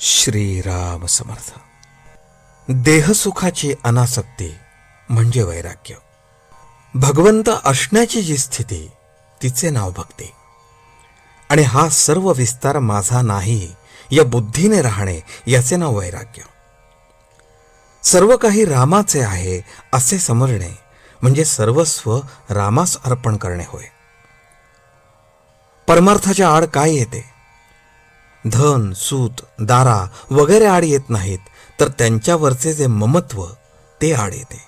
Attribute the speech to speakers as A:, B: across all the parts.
A: श्रीराम समर्थ. देहसुखाची अनासक्ती म्हणजे वैराग्य. भगवंत असण्याची जी स्थिती तिचे नाव भक्ती. आणि हा सर्व विस्तार माझा नाही या बुद्धीने राहणे याचे नाव वैराग्य. सर्व काही रामाचे आहे असे समजणे म्हणजे सर्वस्व रामास अर्पण करणे होय. परमार्थाच्या आड काय येते? धन सूत दारा वगैरे आड येत नाहीत तर त्यांच्यावरचे जे ममत्व ते आड येते.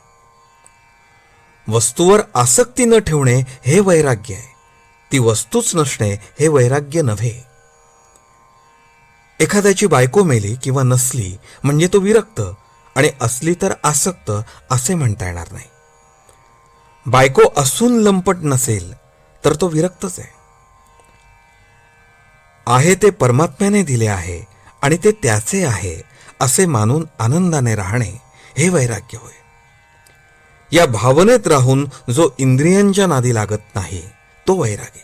A: वस्तूवर आसक्ती न ठेवणे हे वैराग्य आहे. ती वस्तूच नसणे हे वैराग्य नव्हे. एखाद्याची बायको मेली किंवा नसली म्हणजे तो विरक्त आणि असली तर आसक्त असे म्हणता येणार नाही. बायको असून लंपट नसेल तर तो विरक्तच आहे. आहे ते परमात्म्याने दिले आहे आणि ते त्याचे आहे असे मानून आनंदाने राहणे हे वैराग्य होय. या भावनेत राहून जो इंद्रियांच्या नादी लागत नाही तो वैरागी.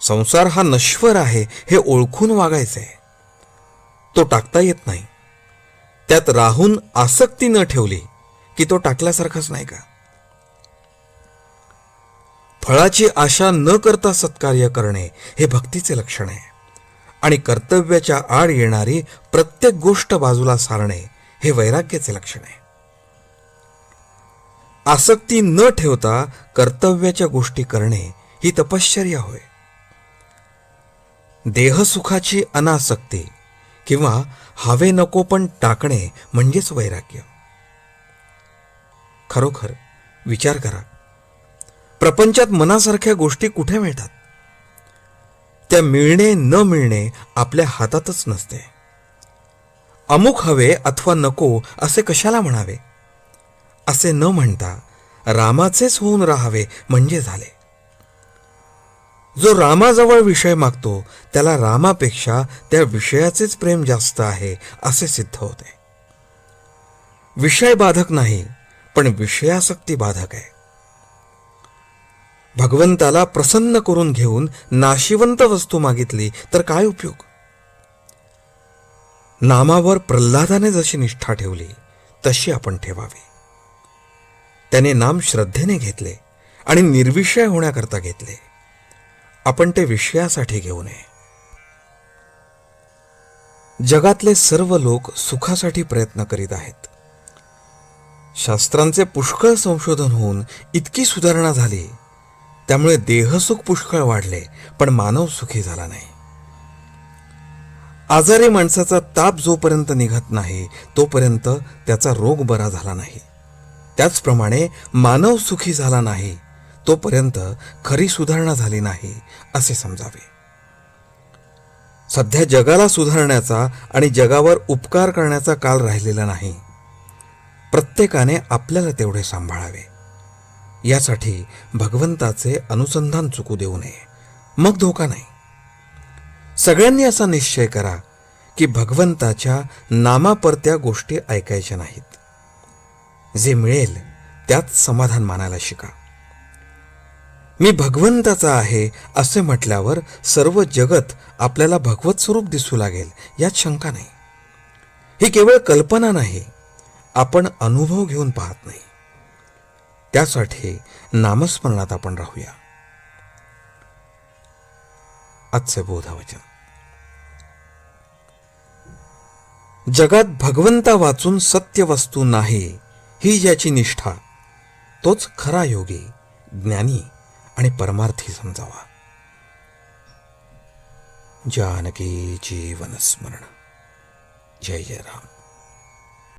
A: संसार हा नश्वर आहे हे ओळखून वागायचे. तो टाकता येत नाही. त्यात राहून आसक्ती न ठेवली की तो टाकल्यासारखाच नाही का? फळाची आशा न करता सत्कार्य करणे हे भक्तीचे लक्षण आहे. आणि कर्तव्याच्या आड येणारी प्रत्येक गोष्ट बाजूला सारणे हे वैराग्याचे लक्षण आहे. आसक्ती न ठेवता कर्तव्याच्या गोष्टी करणे ही तपश्चर्या होय. देहसुखाची अनासक्ती किंवा हवे नको पण टाकणे म्हणजेच वैराग्य. खरोखर विचार करा. प्रपंचात मनासारख्या गोष्टी कुठे मिळतात? त्या मिळणे न मिळणे आपल्या हातातच नसते. अमुक हवे अथवा नको असे कशाला म्हणावे? असे न म्हणता रामाचेच होऊन राहावे म्हणजे झाले. जो रामाजवळ विषय मागतो त्याला रामापेक्षा त्या विषयाचेच प्रेम जास्त आहे असे सिद्ध होते. विषय बाधक नाही पण विषयासक्ती बाधक आहे. भगवंताला प्रसन्न करून घेऊन नाशिवंत वस्तू मागितली तर काय उपयोग? नामावर प्रल्हादाने जशी निष्ठा ठेवली तशी आपण ठेवावी. त्याने नाम श्रद्धेने घेतले आणि निर्विषय होण्याकरता घेतले. आपण ते विषयासाठी घेऊ नये. जगातले सर्व लोक सुखासाठी प्रयत्न करीत आहेत. शास्त्रांचे पुष्कळ संशोधन होऊन इतकी सुधारणा झाली त्यामुळे देहसुख पुष्कळ वाढले पण मानव सुखी झाला नाही. आजारी माणसाचा ताप जोपर्यंत निघत नाही तोपर्यंत त्याचा रोग बरा झाला नाही. त्याचप्रमाणे मानव सुखी झाला नाही तोपर्यंत खरी सुधारणा झाली नाही असे समजावे. सध्या जगाला सुधारण्याचा आणि जगावर उपकार करण्याचा काल राहिलेला नाही. प्रत्येकाने आपल्याला तेवढे सांभाळावे. यासाठी भगवंताचे अनुसंधान चुकू देऊ नये. मग धोका नाही. सगळ्यांनी असा निश्चय करा की भगवंताच्या नामापरत्या गोष्टी ऐकायच्या नाहीत. जे मिळेल त्यात समाधान मानायला शिका. मी भगवंताचा आहे असे म्हटल्यावर सर्व जगत आपल्याला भगवत स्वरूप दिसू लागेल यात शंका नाही. ही केवळ कल्पना नाही. आपण अनुभव घेऊन पाहत नाही. त्यासाठी नामस्मरणात आपण राहूया. आजचं बोधावचन. जगात भगवंता वाचून सत्य वस्तू नाही ही ज्याची निष्ठा तोच खरा योगी ज्ञानी आणि परमार्थी समजावा. जानकी जीवन स्मरण. जय जय राम.